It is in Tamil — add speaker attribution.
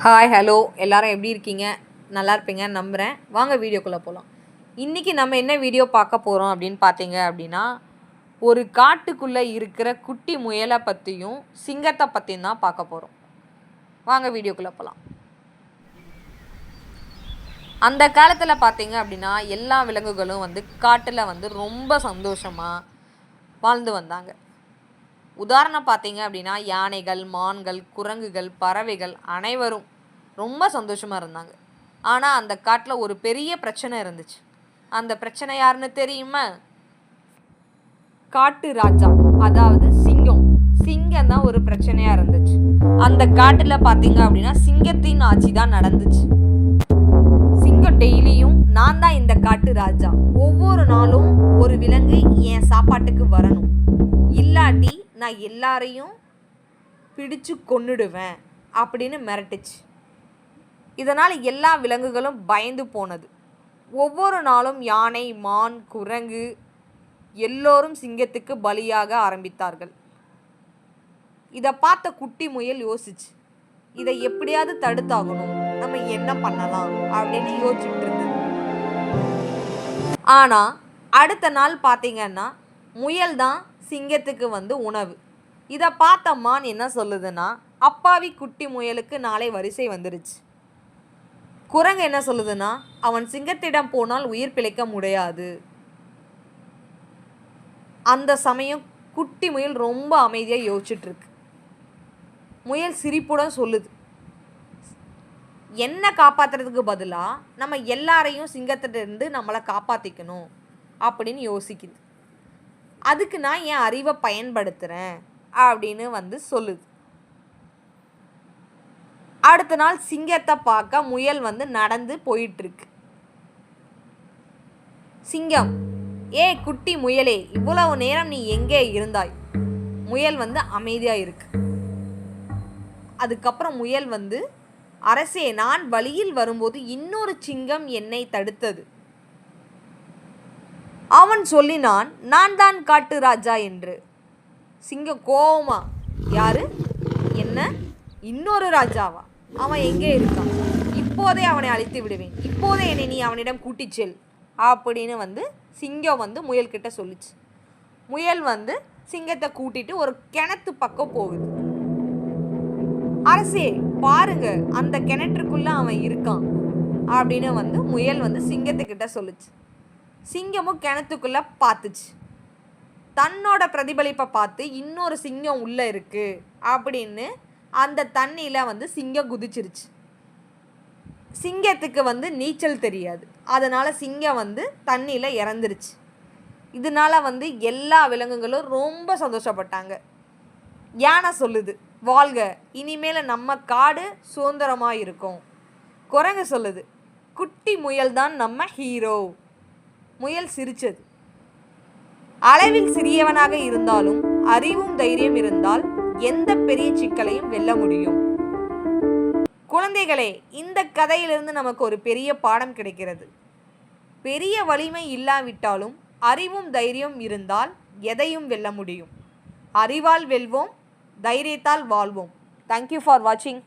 Speaker 1: ஹாய் ஹலோ எல்லாரும் எப்படி இருக்கீங்க? நல்லா இருப்பீங்கன்னு நம்புகிறேன் வாங்க வீடியோக்குள்ளே போகலாம் இன்றைக்கி நம்ம என்ன வீடியோ பார்க்க போகிறோம் அப்படின்னு பார்த்தீங்க அப்படின்னா ஒரு காட்டுக்குள்ளே இருக்கிற குட்டி முயலை பற்றியும் சிங்கத்தை பற்றியும் தான் பார்க்க போகிறோம் வாங்க வீடியோக்குள்ளே போகலாம் அந்த காலத்தில் பார்த்தீங்க அப்படின்னா எல்லா விலங்குகளும் வந்து காட்டில் வந்து ரொம்ப சந்தோஷமாக வாழ்ந்து வந்தாங்க. உதாரணம் பார்த்தீங்க அப்படின்னா யானைகள் மான்கள் குரங்குகள் பறவைகள் அனைவரும் ரொம்ப சந்தோஷமாக இருந்தாங்க. ஆனால் அந்த காட்டில் ஒரு பெரிய பிரச்சனை இருந்துச்சு. அந்த பிரச்சனை யாருன்னு தெரியுமா? காட்டு ராஜா அதாவது சிங்கம். சிங்கம் தான் ஒரு பிரச்சனையாக இருந்துச்சு. அந்த காட்டில் பார்த்தீங்க அப்படின்னா சிங்கத்தின் ஆட்சி தான் நடந்துச்சு. சிங்கம் டெய்லியும் நான் தான் இந்த காட்டு ராஜா. ஒவ்வொரு நாளும் ஒரு விலங்கு என் சாப்பாட்டுக்கு வரணும். நான் எல்லாரையும் பிடிச்சு கொன்னுடுவேன் அப்படின்னு மிரட்டுச்சு. இதனால் எல்லா விலங்குகளும் பயந்து போனது. ஒவ்வொரு நாளும் யானை மான் குரங்கு எல்லோரும் சிங்கத்துக்கு பலியாக ஆரம்பித்தார்கள். இதை பார்த்த குட்டி முயல் யோசிச்சு இதை எப்படியாவது தடுத்தாகணும் நம்ம என்ன பண்ணலாம் அப்படின்னு யோசிச்சுட்டு இருந்தது. ஆனால் அடுத்த நாள் பார்த்தீங்கன்னா முயல் தான் சிங்கத்துக்கு வந்து உணவு. இதை பார்த்த மான் என்ன சொல்லுதுன்னா அப்பாவி குட்டி முயலுக்கு நாளை வரிசை வந்துருச்சு. குரங்கு என்ன சொல்லுதுன்னா அவன் சிங்கத்திடம் போனால் உயிர் பிழைக்க முடியாது. அந்த சமயம் குட்டி முயல் ரொம்ப அமைதியாக யோசிச்சுட்ருக்கு. முயல் சிரிப்புடன் சொல்லுது என்ன காப்பாற்றுறதுக்கு பதிலாக நம்ம எல்லாரையும் சிங்கத்திலிருந்து நம்மளை காப்பாற்றிக்கணும் அப்படின்னு யோசிக்குது. அதுக்கு நான் என் அறிவை பயன்படுத்துகிறேன் அப்படின்னு வந்து சொல்லுது. அடுத்த நாள் சிங்கத்தை பார்க்க முயல் வந்து நடந்து போயிட்டுருக்கு. சிங்கம் ஏ குட்டி முயலே இவ்வளவு நேரம் நீ எங்கே இருந்தாய்? முயல் வந்து அமைதியாக இருக்கு. அதுக்கப்புறம் முயல் வந்து அரசே நான் வழியில் வரும்போது இன்னொரு சிங்கம் என்னை தடுத்தது. அவன் சொல்லினான் நான் தான் காட்டு ராஜா என்று. சிங்க கோவமா யாரு? என்ன? இன்னொரு ராஜாவா? அவன் எங்கே இருக்கான்? இப்போதே அவனை அழித்து விடுவேன். இப்போதே என்னை நீ அவனிடம் கூட்டிச் செல் அப்படின்னு வந்து சிங்கம் வந்து முயல்கிட்ட சொல்லுச்சு. முயல் வந்து சிங்கத்தை கூட்டிட்டு ஒரு கிணத்து பக்கம் போகுது. அரசே பாருங்க அந்த கிணற்றுக்குள்ள அவன் இருக்கான் அப்படின்னு வந்து முயல் வந்து சிங்கத்துக்கிட்ட சொல்லுச்சு. சிங்கமும் கிணத்துக்குள்ளே பார்த்துச்சு தன்னோட பிரதிபலிப்பை பார்த்து இன்னொரு சிங்கம் உள்ளே இருக்குது அப்படின்னு அந்த தண்ணியில் வந்து சிங்கம் குதிச்சிருச்சு. சிங்கத்துக்கு வந்து நீச்சல் தெரியாது. அதனால் சிங்கம் வந்து தண்ணியில் இறந்துருச்சு. இதனால வந்து எல்லா விலங்குகளும் ரொம்ப சந்தோஷப்பட்டாங்க. யானை சொல்லுது வாழ்க இனிமேல் நம்ம காடு சுதந்திரமாக இருக்கும் குரங்கு சொல்லுது குட்டி முயல் தான் நம்ம ஹீரோ. முயல் சிரிச்சது அளவில் சிறியவனாக இருந்தாலும் அறிவும் தைரியம் இருந்தால் எந்த பெரிய சிக்கலையும் வெல்ல முடியும். குழந்தைகளே இந்த கதையிலிருந்து நமக்கு ஒரு பெரிய பாடம் கிடைக்கிறது. பெரிய வலிமை இல்லாவிட்டாலும் அறிவும் தைரியம் இருந்தால் எதையும் வெல்ல முடியும். அறிவால் வெல்வோம் தைரியத்தால் வாழ்வோம். தேங்க்யூ ஃபார் வாட்சிங்